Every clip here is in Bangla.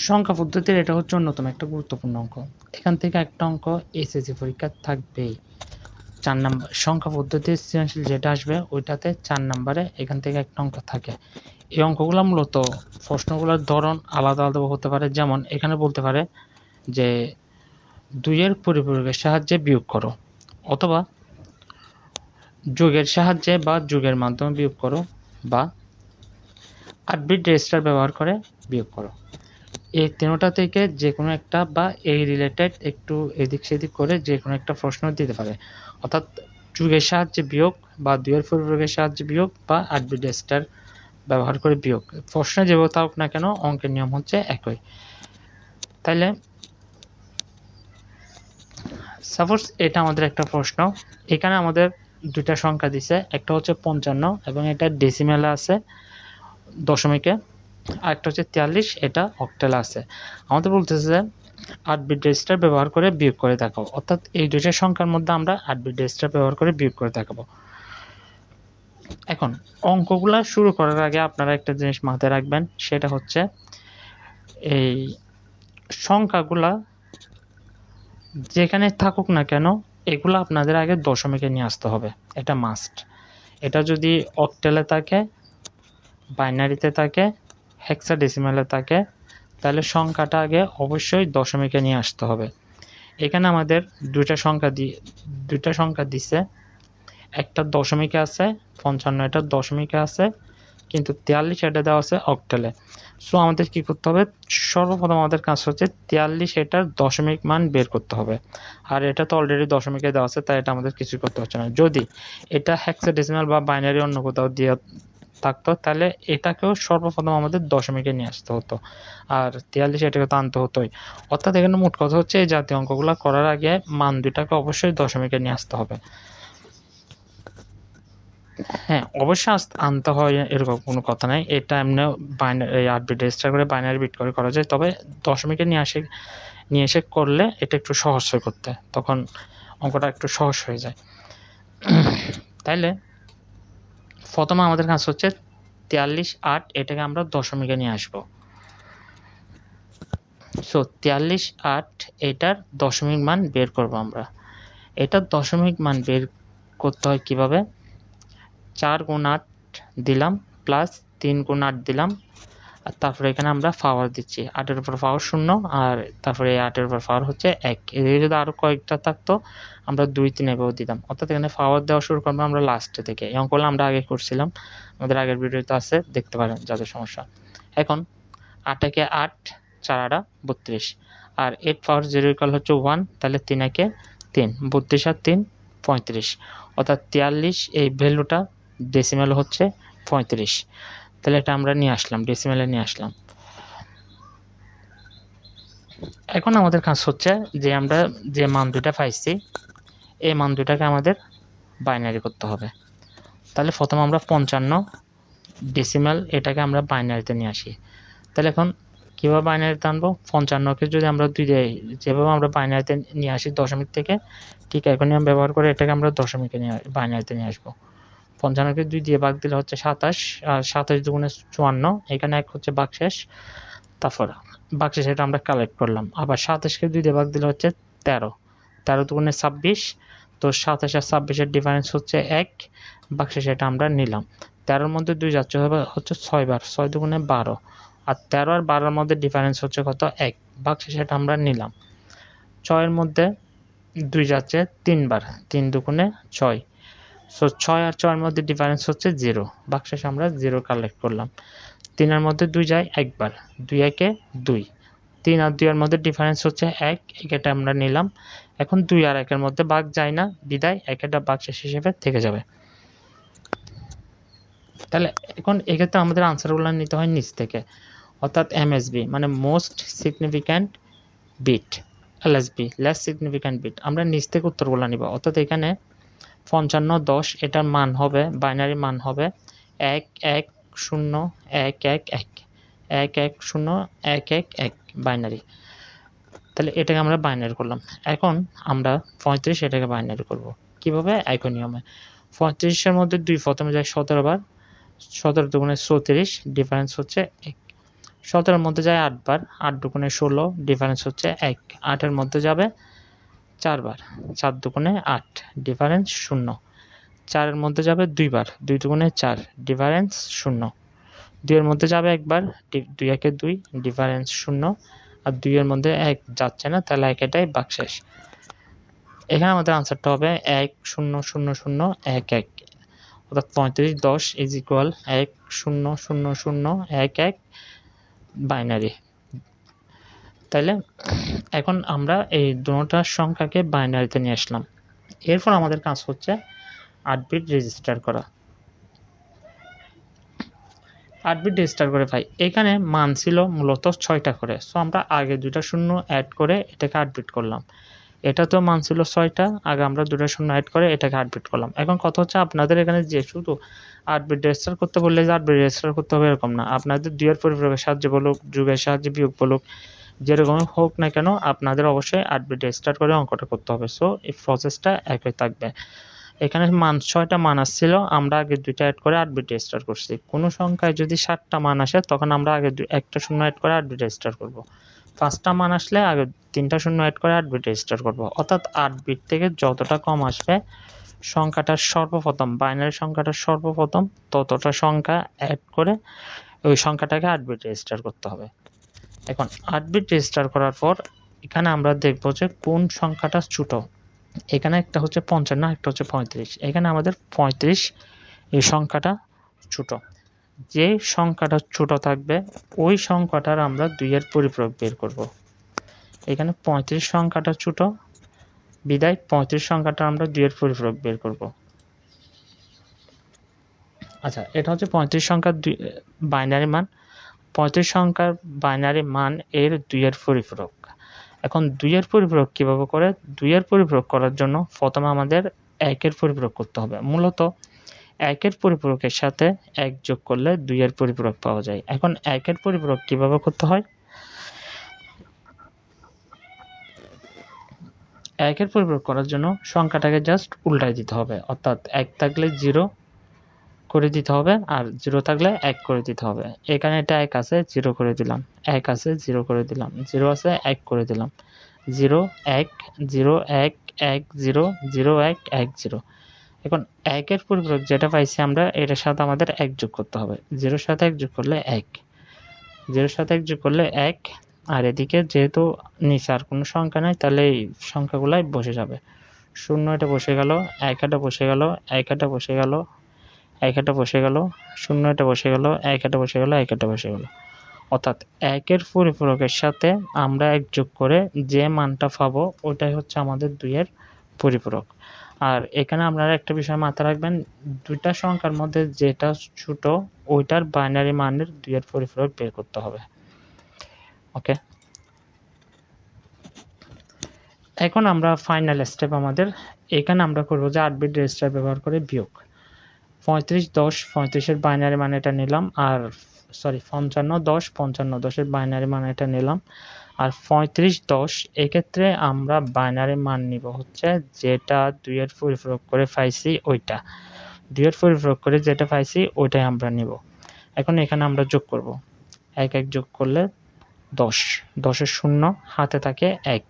সংখ্যা পদ্ধতির এটা হচ্ছে অন্যতম একটা গুরুত্বপূর্ণ অঙ্ক। এখান থেকে একটা অঙ্ক এসএসসি পরীক্ষা থাকবেই। চার নাম্বার সংখ্যা পদ্ধতির সৃজনশীল যেটা আসবে, ওইটাতে চার নাম্বারে এখান থেকে একটা অঙ্ক থাকে। এই অঙ্কগুলো মূলত প্রশ্নগুলোর ধরন আলাদা আলাদা হতে পারে। যেমন এখানে বলতে পারে যে দুইয়ের পরিপূরকের সাহায্যে বিয়োগ করো, অথবা যোগের সাহায্যে বা যোগের মাধ্যমে বিয়োগ করো বা আট বিট রেজিস্টার ব্যবহার করে বিয়োগ করো। এই তিনোটা থেকে যে কোনো একটা বা এই রিলেটেড একটু এদিক সেদিক করে যে কোনো একটা প্রশ্ন দিতে পারে। অর্থাৎ যুগের সাহায্যে বিয়োগ বা দুইয়ের পরিপূরকের সাহায্যে বিয়োগ বা রেজিস্টার ব্যবহার করে বিয়োগ। প্রশ্নে যেভাবে থাকুক না কেন, অঙ্কের নিয়ম হচ্ছে একই। তাইলে সাপোজ এটা আমাদের একটা প্রশ্ন। এখানে আমাদের দুইটা সংখ্যা দিছে, একটা হচ্ছে পঞ্চান্ন এবং এটা ডেসিমেলে আছে দশমিকে। আর একটা হচ্ছে তেয়াল্লিশ, এটা অক্টেলে আছে। আমাদের বলতেছে যে আট বিট রেজিস্টার ব্যবহার করে বিয়োগ করে দেখাবো অর্থাৎ এই দুইটা সংখ্যার মধ্যে আমরা আট বিট রেজিস্টার ব্যবহার করে বিয়োগ করে দেখাবো। এখন, অঙ্কগুলা শুরু করার আগে আপনারা একটা জিনিস মাথায় রাখবেন, সেটা হচ্ছে এই সংখ্যাগুলা যেখানে থাকুক না কেন, এগুলো আপনাদের আগে দশমিকে নিয়ে আসতে হবে। এটা মাস্ট এটা যদি অক্টেলে থাকে বাইনারিতে থাকে হেক্সাডেসিমালে থাকে, তাহলে সংখ্যাটা আগে অবশ্যই দশমিকে নিয়ে আসতে হবে। এখানে আমাদের দুইটা সংখ্যা দিয়ে দুইটা সংখ্যা দিছে। একটা দশমিকে আছে, পঞ্চান্ন এটা দশমিকে আছে, কিন্তু তিয়াল্লিশ এটা দেওয়া আছে অক্টেলে সো আমাদের কি করতে হবে? সর্বপ্রথম আমাদের কাজ হচ্ছে তিয়াল্লিশ এটার দশমিক মান বের করতে হবে। আর এটা তো অলরেডি দশমিকে দেওয়া আছে, তাই এটা আমাদের কিছু করতে হচ্ছে না। যদি এটা হেক্সাডেসিমাল বা বাইনারি অন্য কোথাও দিয়ে থাকতো, তাহলে এটাকেও সর্বপ্রথম আমাদের দশমিকে নিয়ে আসতে হতো। আর তিয়াল্লিশ এটাকে তো আনতে হতোই। অর্থাৎ এখানে মোট কথা হচ্ছে, এই জাতীয় অঙ্কগুলো করার আগে মান দুইটাকে অবশ্যই দশমিকে নিয়ে আসতে হবে। হ্যাঁ অবশ্যই আনতে হয়, এরকম কোনো কথা নাই। এটা এমনি বাইনারি বিট রেজিস্টার করে বাইনারি বিট করে করা যায়। তবে দশমিকে নিয়ে আসে, নিয়ে এসে করলে এটা একটু সহজ হয়ে করতে। তখন অঙ্কটা একটু সহজ হয়ে যায়। তাইলে প্রথমে আমাদের কাজ হচ্ছে তেয়াল্লিশ আট, এটাকে আমরা দশমিকে নিয়ে আসব। সো তেয়াল্লিশ আট, এটার দশমিক মান বের করব আমরা। এটার দশমিক মান বের করতে হয় কীভাবে? চার গুণ আট দিলাম প্লাস তিন গুণ আট দিলাম আর তারপরে এখানে আমরা পাওয়ার দিচ্ছি। আটের উপর পাওয়ার শূন্য আর তারপরে আটের উপর পাওয়ার হচ্ছে এক। এদিকে যদি আরও কয়েকটা থাকতো, আমরা দুই তিন এভাবে দিতাম। অর্থাৎ এখানে পাওয়ার দেওয়া শুরু করব আমরা লাস্টে থেকে। এই অঙ্কগুলো আমরা আগে করছিলাম। আমাদের আগের ভিডিওতে আছে, দেখতে পারেন যাদের সমস্যা। এখন আটাকে আট, চার আটা বত্রিশ। আর এইট পাওয়ার জিরো ইকাল হচ্ছে ওয়ান তাহলে তিন একে তিন। বত্রিশ আর তিন, পঁয়ত্রিশ। অর্থাৎ তিয়াল্লিশ, এই ভ্যালুটা ডেসিমেল হচ্ছে পঁয়ত্রিশ। তাহলে এটা আমরা নিয়ে আসলাম ডেসিমেলে নিয়ে আসলাম। এখন আমাদের কাজ হচ্ছে যে আমরা যে মান দুটা পাইছি, এই মান দুটাকে আমাদের বাইনারি করতে হবে। তাহলে প্রথম আমরা পঞ্চান্ন ডেসিমেল এটাকে আমরা বাইনারিতে নিয়ে আসি। তাহলে এখন কীভাবে বাইনারিতে আনব? পঞ্চান্নকে যদি আমরা দুই যেভাবে আমরা বাইনারিতে নিয়ে আসি দশমিক থেকে, ঠিক এখন ব্যবহার করে এটাকে আমরা দশমিকে নিয়ে বাইনারিতে নিয়ে আসব। পঞ্চান্নকে দুই দিয়ে ভাগ দিলে হচ্ছে সাতাশ, আর সাতাশ দুগুণে চুয়ান্ন, এখানে এক হচ্ছে বাকশেষ তারপর বাকশেষ এটা আমরা কালেক্ট করলাম। আবার সাতাশকে দুই দিয়ে ভাগ দিলে হচ্ছে তেরো। তেরো দুগুণে ছাব্বিশ, তো সাতাশ আর ছাব্বিশের ডিফারেন্স হচ্ছে এক। বাকশেষ এটা আমরা নিলাম। তেরোর মধ্যে দুই যাচ্ছে হচ্ছে ছয়বার ছয় দুগুণে বারো। আর তেরো আর বারোর মধ্যে ডিফারেন্স হচ্ছে কত? এক। বাকশেষ এটা আমরা নিলাম। ছয়ের মধ্যে দুই যাচ্ছে তিনবার, তিন দুগুণে ছয়। সো ছয় আর ছয়ের মধ্যে ডিফারেন্স হচ্ছে জিরো বাক্সেস আমরা জিরো কালেক্ট করলাম। তিনের মধ্যে দুই যায় একবার। দুই একে দুই। তিন আর দুইয়ের মধ্যে ডিফারেন্স হচ্ছে এক। এটা আমরা নিলাম। এখন দুই আর একের মধ্যে বাঘ যায় না। বিদায়, একটা বাক্সেস হিসেবে থেকে যাবে। তাহলে এখন এক্ষেত্রে আমাদের আনসারগুলো নিতে হয় নিচ থেকে। অর্থাৎ এমএসবি মানে most significant bit LSB less significant bit আমরা নিচ থেকে উত্তরগুলো নিব। অর্থাৎ এখানে পঞ্চান্ন দশ, এটার মান হবে, বাইনারি মান হবে এক এক, শূন্য, এক এক এক। এক এক, শূন্য, এক এক এক, বাইনারি। তাহলে এটাকে আমরা বাইনারি করলাম। এখন আমরা পঁয়ত্রিশ এটাকে বাইনারি করব। কীভাবে? একই নিয়মে পঁয়ত্রিশের মধ্যে দুই প্রথমে যায় সতেরো বার। সতেরো দুগুণে চৌত্রিশ ডিফারেন্স হচ্ছে এক। সতেরোর মধ্যে যায় আটবার আট দুগুণে ষোলো ডিফারেন্স হচ্ছে এক। আটের মধ্যে যাবে চারবার। চার দুগুণে আট ডিফারেন্স শূন্য। চারের মধ্যে যাবে দুইবার, দুই দুগুণে চার ডিফারেন্স শূন্য। দুইয়ের মধ্যে যাবে একবার দুই একে দুই ডিফারেন্স শূন্য। আর দুইয়ের মধ্যে এক যাচ্ছে না, তাহলে এক এটাই বাকশেষ এখানে আমাদের আনসারটা হবে এক, শূন্য শূন্য শূন্য, এক এক। অর্থাৎ পঁয়ত্রিশ, দশ ইজ ইকুয়াল এক, শূন্য শূন্য শূন্য, এক এক বাইনারি তাইলে এখন আমরা এই দুটার সংখ্যাকে বাইনারিতে নিয়ে আসলাম। এরপর আমাদের কাজ হচ্ছে আট বিট রেজিস্টার করা। আট বিট রেজিস্টার করে ভাই, এখানে মান ছিল মূলত ছয়টা করে। সো আমরা আগে দুটা শূন্য অ্যাড করে এটাকে আট বিট করলাম। এটা তো মান ছিল ছয়টা, আগে আমরা দুটো শূন্য অ্যাড করে এটাকে আট বিট করলাম। এখন কথা হচ্ছে আপনাদের এখানে যে শুধু আট বিট রেজিস্টার করতে বললে যে আট বিট রেজিস্টার করতে হবে এরকম না। আপনাদের দুইয়ের পরিপ্রেক্ষের সাহায্যে বলুক, যুগের সাহায্যে বিয়োগ বলুক যেরকম হোক না কেন, আপনাদের অবশ্যই আট বিট রেজিস্টার করে অঙ্কটা করতে হবে। সো এই প্রসেসটা একই থাকবে। এখানে মান, ছয়টা মান আসছিল, আমরা আগে দুইটা অ্যাড করে আট বিট রেজিস্টার করছি। কোনো সংখ্যায় যদি সাতটা মান আসে, তখন আমরা আগে একটা শূন্য অ্যাড করে আট বিট রেজিস্টার করব। পাঁচটা মান আসলে আগে তিনটা শূন্য অ্যাড করে আট বিট রেজিস্টার করব। অর্থাৎ আট বিট থেকে যতটা কম আসবে, সংখ্যাটা সর্বপ্রথম বাইনারি সংখ্যাটা সর্বপ্রথম, ততটা সংখ্যা অ্যাড করে ওই সংখ্যাটাকে আট বিট রেজিস্টার করতে হবে। এখন আট বিট রেজিস্টার করার পর এখানে আমরা দেখব যে কোন সংখ্যাটা ছোট। এখানে একটা হচ্ছে পঞ্চান্ন একটা হচ্ছে পঁয়ত্রিশ। এখানে আমাদের পঁয়ত্রিশ এই সংখ্যাটা ছোট। যে সংখ্যাটা ছোট থাকবে, ওই সংখ্যাটার আমরা দুইয়ের পরিপূরক বের করব। এখানে পঁয়ত্রিশ সংখ্যাটা ছোট, বিদায় পঁয়ত্রিশ সংখ্যাটা আমরা দুইয়ের পরিপূরক বের করব। আচ্ছা এটা হচ্ছে পঁয়ত্রিশ সংখ্যার দুই, বাইনারি মান। পঁয়ত্রিশ সংখ্যার বাইনারি মান এর দুইয়ের পরিপূরক। এখন দুইয়ের পরিপূরক কীভাবে করে? দুইয়ের পরিপূরক করার জন্য প্রথমে আমাদের একের পরিপূরক করতে হবে। মূলত একের পরিপূরকের সাথে এক যোগ করলে দুইয়ের পরিপূরক পাওয়া যায়। এখন একের পরিপূরক কীভাবে করতে হয়? একের পরিপূরক করার জন্য সংখ্যাটাকে জাস্ট উল্টাই দিতে হবে। অর্থাৎ এক থাকলে জিরো করে দিতে হবে আর জিরো থাকলে এক করে দিতে হবে। এখানে এটা এক আছে জিরো করে দিলাম। এক আছে জিরো করে দিলাম। জিরো আছে, এক করে দিলাম। জিরো এক জিরো এক এক জিরো জিরো এক এক জিরো এখন একের পরিপূরক যেটা পাইছি আমরা, এটার সাথে আমাদের এক যোগ করতে হবে। জিরোর সাথে এক যোগ করলে এক। জিরোর সাথে এক যোগ করলে এক। আর এদিকে যেহেতু নিচে আর কোনো সংখ্যা নাই, তাহলে এই সংখ্যাগুলাই বসে যাবে। শূন্য এটা বসে গেল, এক এটা বসে গেল, এক এটা বসে গেল এক এটা বসে গেল, শূন্য এটা বসে গেল, এক এটা বসে গেল, এক এটা বসে গেল। অর্থাৎ একের পরিপূরকের সাথে আমরা এক যোগ করে যে মানটা পাবো, ওটাই হচ্ছে আমাদের দুইয়ের পরিপূরক। আর এখানে আপনারা একটা বিষয় মাথায় রাখবেন, দুইটা সংখ্যার মধ্যে যেটা ছোট, ওইটার বাইনারি মানের দুইয়ের পরিপূরক বের করতে হবে। ওকে এখন আমরা ফাইনাল স্টেপ আমাদের, এখানে আমরা করব যে আট বিট রেজিস্টার ব্যবহার করে বিয়োগ। পঁয়ত্রিশ, দশ, পঁয়ত্রিশের বাইনারি মান এটা নিলাম, আর সরি পঞ্চান্ন, দশ, পঞ্চান্ন, দশের বাইনারি মান এটা নিলাম, আর পঁয়ত্রিশ, দশ, এক্ষেত্রে আমরা বাইনারি মান নিব হচ্ছে যেটা দুইয়ের পরিপূরক করে পাইছি ওইটা। দুইয়ের পরিপূরক করে যেটা পাইছি ওইটাই আমরা নিব। এখন এখানে আমরা যোগ করব। এক এক যোগ করলে দশ। দশের শূন্য, হাতে থাকে এক।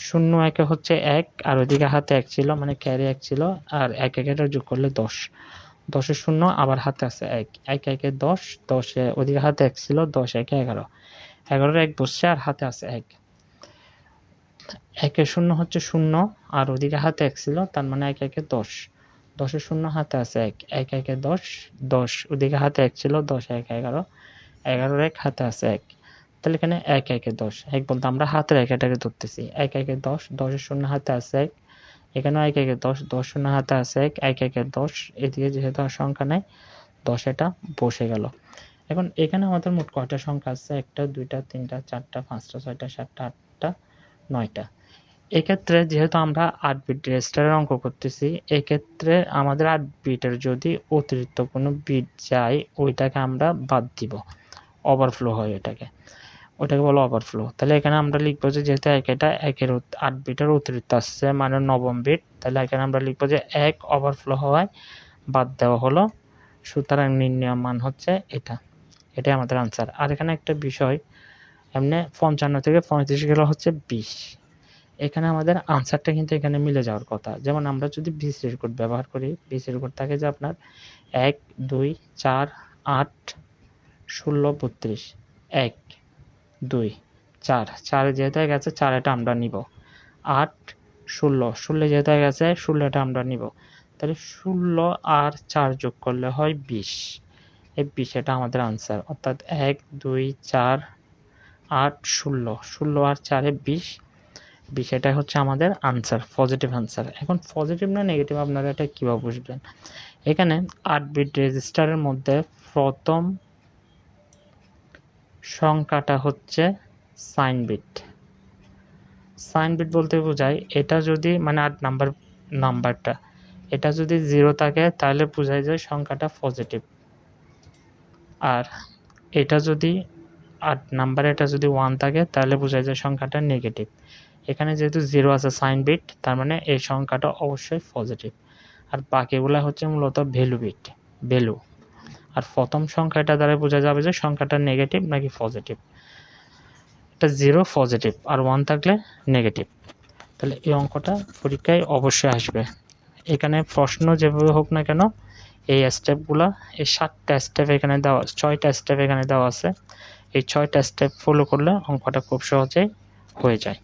শূন্য, একে হচ্ছে এক, আর ওইদিকে হাতে এক ছিল মানে ক্যারি এক ছিল, আর এক একেটা যোগ করলে দশ। দশের শূন্য, আবার হাতে আছে এক। এক, একে দশ, দশে ওদিকে হাতে এক ছিল, দশ, একে এগারো। এগারোর এক বসছে, আর হাতে আছে এক। একে শূন্য হচ্ছে শূন্য, আর ওদিকে হাতে এক ছিল, তার মানে এক, একে দশ। দশের শূন্য, হাতে আছে এক। এক, একে দশ দশ ওদিকে হাতে এক ছিল, দশ, এক, এগারো। এগারোর এক, হাতে আছে এক। তাহলে এখানে এক একে দশ এক বলতে আমরা হাতের একেটাকে ধরতেছি এক একে দশ দশের শূন্য হাতে আছে এক এখানেও এক একে দশ দশ শূন্য হাতে আছে এক এক একে দশ এদিকে যেহেতু সংখ্যা নাই দশ এটা বসে গেল এখন এখানে আমাদের মোট কয়টা সংখ্যা আছে একটা দুইটা তিনটা চারটা পাঁচটা ছয়টা সাতটা আটটা নয়টা এক্ষেত্রে যেহেতু আমরা আট বিট রেজিস্টারের অঙ্ক করতেছি এক্ষেত্রে আমাদের আট বিটের যদি অতিরিক্ত কোনো বিট যায় ওইটাকে আমরা বাদ দিব ওভারফ্লো হয় এটাকে ওটাকে বলো ওভারফ্লো তাহলে এখানে আমরা লিখব যে যেহেতু এক এটা একের আট বিটের অতিরিক্ত আসছে মানে নবম বিট, তাহলে এখানে আমরা লিখব যে এক ওভারফ্লো হওয়ায় বাদ দেওয়া হলো। সুতরাং নির্ণয় মান হচ্ছে এটা। এটাই আমাদের আনসার আর এখানে একটা বিষয়, এমনি পঞ্চান্ন থেকে পঁয়ত্রিশ গেলে হচ্ছে বিশ। এখানে আমাদের আনসারটা কিন্তু এখানে মিলে যাওয়ার কথা। যেমন আমরা যদি বিশ রেকর্ড ব্যবহার করি, বিশ রেকর্ড থাকে যে আপনার এক, দুই, চার, আট, ষোলো, বত্রিশ। এক। দুই, চার। চার যেহেতু হয়ে গেছে, চার এটা আমরা নিব। আট, ষোলো। ষোলো যেহেতু হয়ে গেছে, ষোলো এটা আমরা নিব। তাহলে ষোলো আর চার যোগ করলে হয় বিশ। এই বিশ এটা আমাদের আনসার অর্থাৎ এক, দুই, চার, আট, ষোলো। ষোলো আর চারে বিশ। বিশ এটা হচ্ছে আমাদের আনসার পজিটিভ আনসার এখন পজিটিভ না নেগেটিভ আপনারা এটা কীভাবে বুঝবেন? এখানে আট বিট রেজিস্টারের মধ্যে প্রথম সংখ্যাটা হচ্ছে সাইন বিট সাইন বিট বলতে বোঝায়, এটা যদি মানে আট নাম্বার নাম্বারটা এটা যদি জিরো থাকে, তাহলে বোঝায় যায় সংখ্যাটা পজিটিভ আর এটা যদি আট নাম্বার এটা যদি ওয়ান থাকে, তাহলে বোঝায় যায় সংখ্যাটা নেগেটিভ এখানে যেহেতু জিরো আছে সাইন বিট তার মানে এই সংখ্যাটা অবশ্যই পজিটিভ আর বাকিগুলো হচ্ছে মূলত ভ্যালু বিট ভ্যালু আর প্রথম সংখ্যাটা দ্বারা বোঝা যাবে যে সংখ্যাটা নেগেটিভ নাকি পজিটিভ এটা জিরো পজিটিভ আর ওয়ান থাকলে নেগেটিভ তাহলে এই অঙ্কটা পরীক্ষায় অবশ্যই আসবে। এখানে প্রশ্ন যেভাবে হোক না কেন, এই স্টেপগুলো এই সাতটা স্টেপ এখানে দেওয়া, ছয়টা স্টেপ এখানে দেওয়া আছে। এই ছয়টা স্টেপ ফলো করলে অঙ্কটা খুব সহজেই হয়ে যায়।